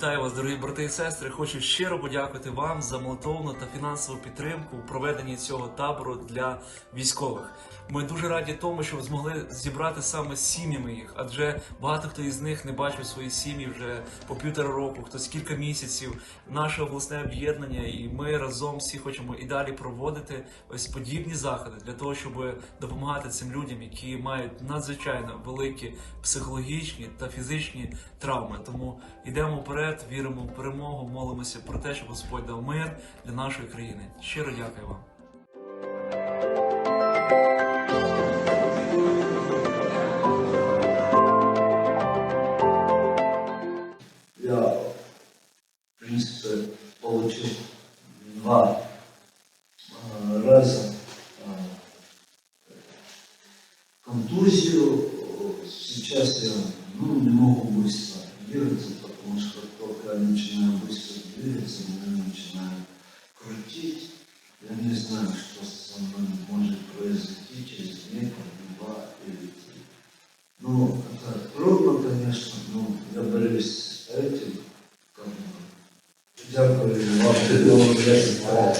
Вітаю вас, дорогі брати і сестри. Хочу щиро подякувати вам за молитовну та фінансову підтримку у проведенні цього табору для військових. Ми дуже раді тому, що ви змогли зібрати саме сім'ями їх, адже багато хто із них не бачив свої сім'ї вже по півтора року, хтось кілька місяців. Наше обласне об'єднання, і ми разом всі хочемо і далі проводити ось подібні заходи для того, щоб допомагати цим людям, які мають надзвичайно великі психологічні та фізичні травми. Тому йдемо вперед, віримо в перемогу, молимося про те, щоб Господь дав мир для нашої країни. Щиро дякую вам. Я, в принципе, получил два э, раза э, контузию. Сейчас я ну, не могу быстро двигаться, потому что только я начинаю быстро двигаться, меня начинают крутить. Я не знаю, что со мной может произойти через метр, два или три. Ну, это трудно, конечно, но я борюсь с этим. Как бы. Дякую вам, Дякую.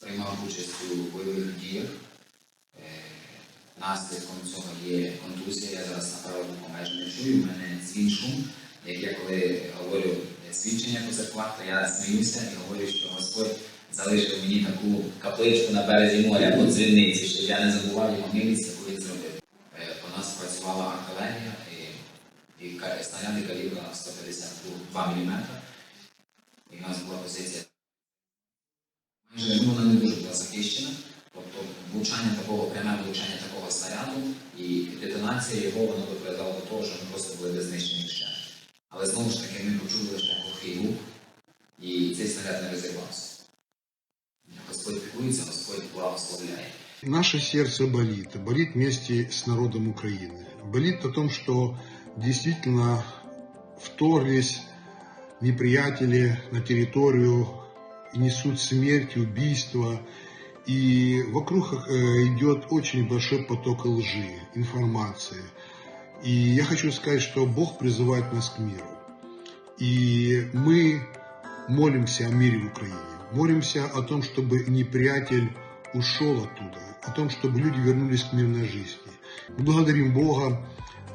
приймав участь у бойових діях. Е, Наслідком цього є контузія. Я зараз направо майже не чую. У мене свій шум. Як я коли говорю е, свідчення по церквах, то я сміюся і говорю, що Господь залишив мені таку капличку на березі моря по дзвіниці, щоб я не забував його милість, яку він зробив. Е, По нас працювала артилерія і, і снаряди калібру на 152 мм. І в нас була позиція Майже ну, вона не дуже була захищена. Тобто влучання такого, пряме влучання такого снаряду і детонація його воно би призвела до того, що ми просто були би знищені ще. Але знову ж таки ми почули лише глухий гук, і цей снаряд не розірвався. Господь піклується, Господь благословляє. Наше сердце болит, болит вместе с народом Украины. Болит о том, что действительно вторглись неприятели на территорию и несут смерть, убийства. и вокруг э, идет очень большой поток лжи, информации. И я хочу сказать, что Бог призывает нас к миру. И мы молимся о мире в Украине. Молимся о том, чтобы неприятель ушел оттуда, о том, чтобы люди вернулись к мирной жизни. Благодарим Бога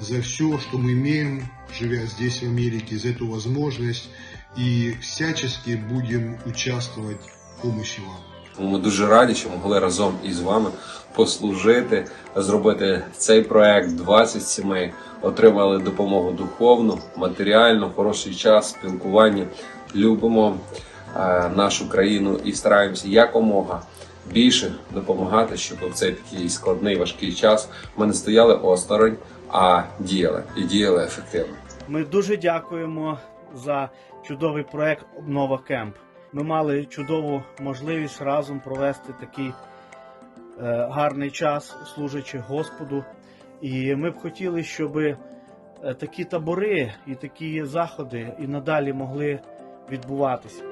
за все, что мы имеем, живя здесь, в Америке, за эту возможность. И всячески будем участвовать в помощи вам. Тому ми дуже раді, що могли разом із вами послужити, зробити цей проект. 20 сімей отримали допомогу духовну, матеріальну, хороший час, спілкування. Любимо е, нашу країну і стараємося якомога більше допомагати, щоб в цей такий складний важкий час ми не стояли осторонь, а діяли і діяли ефективно. Ми дуже дякуємо за чудовий проект Обнова Кемп. Ми мали чудову можливість разом провести такий е, гарний час, служачи Господу. І ми б хотіли, щоб е, такі табори і такі заходи і надалі могли відбуватися.